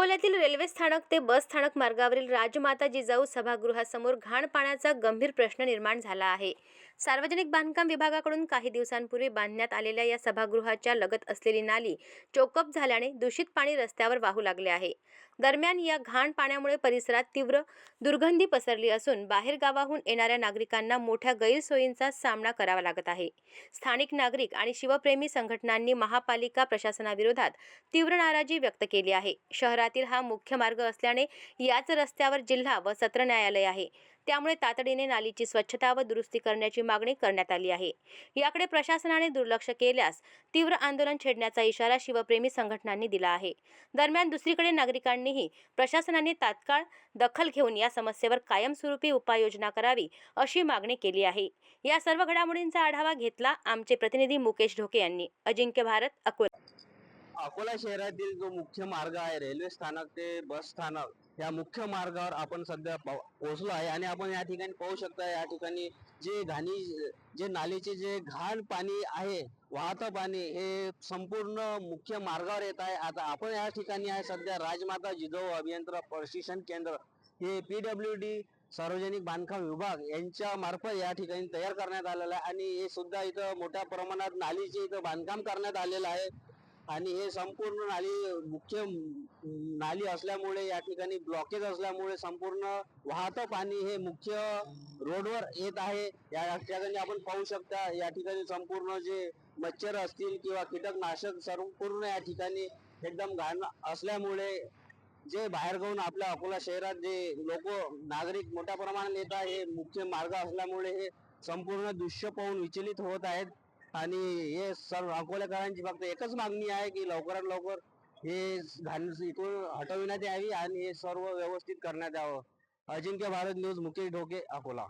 अकोल्यातील रेल्वे स्थानक ते बस स्थानक मार्गावरील राजमाता जिजाऊ सभागृहासमोर घाण पाण्याचा गंभीर प्रश्न निर्माण झाला आहे. सार्वजनिक बांधकाम विभागाकडून काही दिवसांपूर्वी बांधण्यात आलेल्या या सभागृहाच्या लगत असलेली नाली चोकअप झाल्याने दूषित पाणी रस्त्यावर वाहू लागले आहे. दरम्यान या घाण पाण्यामुळे परिसरात तीव्र दुर्गंधी पसरली असून बाहेर गावाहून येणाऱ्या नागरिकांना मोठ्या गैरसोयींचा सामना करावा लागत आहे. स्थानिक नागरिक आणि शिवप्रेमी संघटनांनी महापालिका प्रशासनाविरोधात तीव्र नाराजी व्यक्त केली आहे. शहरात शहरातील हा मुख्य मार्ग असल्याने याच रस्त्यावर जिल्हा व सत्र न्यायालय आहे. त्यामुळे तातडीने नालीची स्वच्छता व दुरुस्ती करण्याची मागणी करण्यात आली आहे. याकडे प्रशासनाने दुर्लक्ष केल्यास तीव्र आंदोलन छेडण्याचा इशारा शिवप्रेमी संघटनांनी दिला आहे. दरम्यान दुसरीकडे नागरिकांनीही प्रशासनाने तात्काळ दखल घेऊन या समस्येवर कायमस्वरूपी उपाययोजना करावी अशी मागणी केली आहे. या सर्व घडामोडींचा आढावा घेतला आमचे प्रतिनिधी मुकेश ढोके यांनी. अजिंक्य भारत अकोला. अकोला शहरातील जो मुख्य मार्ग आहे रेल्वे स्थानक ते बस स्थानक या मुख्य मार्गावर आपण सध्या पोहोचलो आहे आणि आपण या ठिकाणी पाहू शकता या ठिकाणी जे घाणी जे नालीचे जे घाण पाणी आहे वाहतं पाणी हे संपूर्ण मुख्य मार्गावर येत आहे. आता आपण या ठिकाणी आहे सध्या राजमाता जिजाऊ अभियंत्रा प्रशिक्षण केंद्र हे पीडब्ल्यू डी सार्वजनिक बांधकाम विभाग यांच्या मार्फत या ठिकाणी तयार करण्यात आलेलं आहे आणि हे सुद्धा इथं मोठ्या प्रमाणात नालीचे इथं बांधकाम करण्यात आलेलं आहे. आणि हे संपूर्ण नाली मुख्य नाली असल्यामुळे या ठिकाणी ब्लॉकेज असल्यामुळे संपूर्ण वाहतं पाणी हे मुख्य रोडवर येत आहे. या ठिकाणी आपण पाहू शकता या ठिकाणी संपूर्ण जे मच्छर असतील किंवा कीटकनाशक संपूर्ण या ठिकाणी एकदम घाण असल्यामुळे जे बाहेर गाऊन आपल्या अकोला शहरात जे लोक नागरिक मोठ्या प्रमाणात येत आहे हे मुख्य मार्ग असल्यामुळे हे संपूर्ण दृश्य पाहून विचलित होत आहेत. आणि हे सर्व अकोलेकरांची फक्त एकच मागणी आहे की लवकरात लवकर हे घाण इथून हटविण्यात यावी आणि हे सर्व व्यवस्थित करण्यात यावं. अजिंक्य भारत न्यूज मुकेश ढोके अकोला.